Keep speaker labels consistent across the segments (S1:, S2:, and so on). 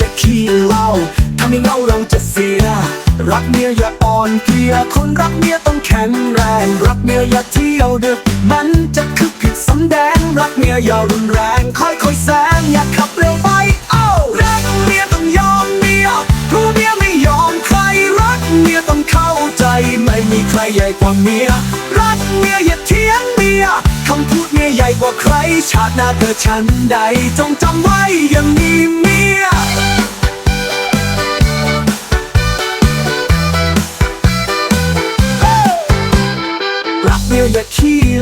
S1: อย่าขี้เหล้าทำให้เงาเราจะเสีย รักเมียอย่าอ่อนเพลียคนรักเมียต้องแข็งแรง รักเมียอย่าเที่ยวดึกมันจะคือผิดสำแดง รักเมียอย่ารุนแรง ค่อยค่อยแสงอย่าขับเร็วไปโอ้รักเมียต้องยอมเมียเพราะเมียไม่ยอมใคร รักเมียต้องเข้าใจ ไม่มีใครใหญ่กว่าเมีย รักเมียอย่าเทียงเมียคำพูดเมียใหญ่กว่าใคร ชาติหน้าเธอฉันใดจงจำไว้อย่างนี้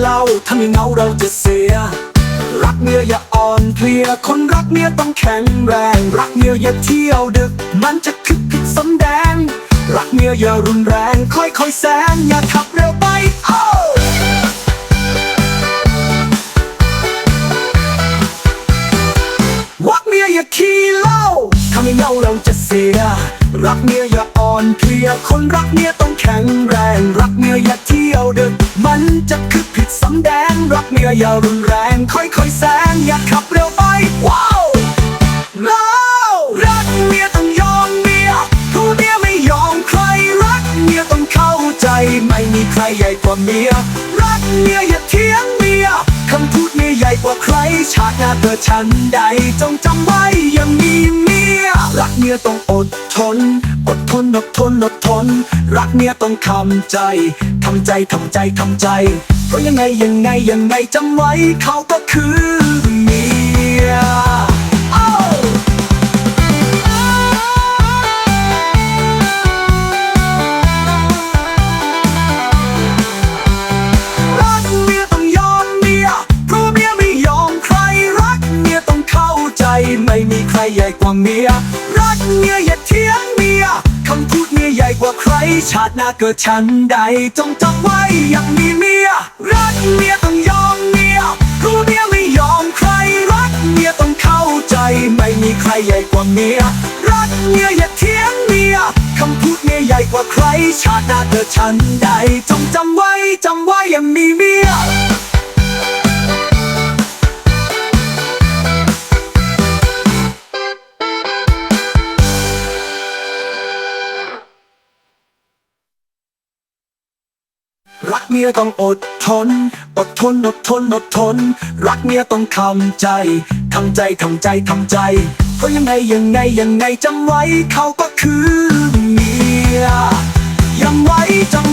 S1: เหล้าถ้าไม่เงาเราจะเสีย รักเมียอย่าอ่อนเพลีย คนรักเมียต้องแข็งแรง รักเมียอย่าเที่ยวดึก มันจะคึกผิดสำแดง รักเมียอย่ารุนแรง ค่อยๆแซงอย่าขับเร็วไปโอ้รักเมียอย่าขี้เหล้าถ้าไม่เงาเราจะเสีย รักเมียอย่าอ่อนเพลีย คนรักเมียต้องแข็งแรง รักเมียอย่าเที่ยวดึก มันจะคึกำแดงรักเมียอย่ารุนแรง ค่อยๆแซงอย่าขับเร็วไป ว้าวเรารักเมียต้องยอมเมียผู้เมียไม่ยอมใครรักเมียต้องเข้าใจ ไม่มีใครใหญ่กว่าเมีย รักเมียอย่าเถียงเมียคำพูดเมียใหญ่กว่าใครชาติหน้าเกิดฉันใด จงจำไว้อย่ามีเมีย รักเมียต้องอดทน อดทนอดทนอดทน รักเมียต้องทำใจำใจทำใจทำใจ เพราะยังไงยังไงยังไงจำไว้เขาก็คือเมียรักเมียต้องยอมเมียเพราะเมียไม่ยอมใครรักเมียต้องเข้าใจไม่มีใครใหญ่กว่าเมีย ชาติหน้าเกิดฉันใด จงจำไว้อย่างมีเมีย รักเมียต้องยอมเมียรู้เมียไม่ยอมใคร รักเมียต้องเข้าใจ ไม่มีใครใหญ่กว่าเมีย รักเมียอย่าเทียงเมียคำพูดเมียใหญ่กว่าใคร ชาติหน้าเกิดฉันใด จงจำไว้จำไว้อย่างมีเมีย เมียต้องอดทน อดทนอดทนอดทน รักเมียต้องทำใจ ทำใจทำใจทำใจ เพราะยังไงยังไงยังไงจำไว้เขาก็คือเมียยังไว้จำ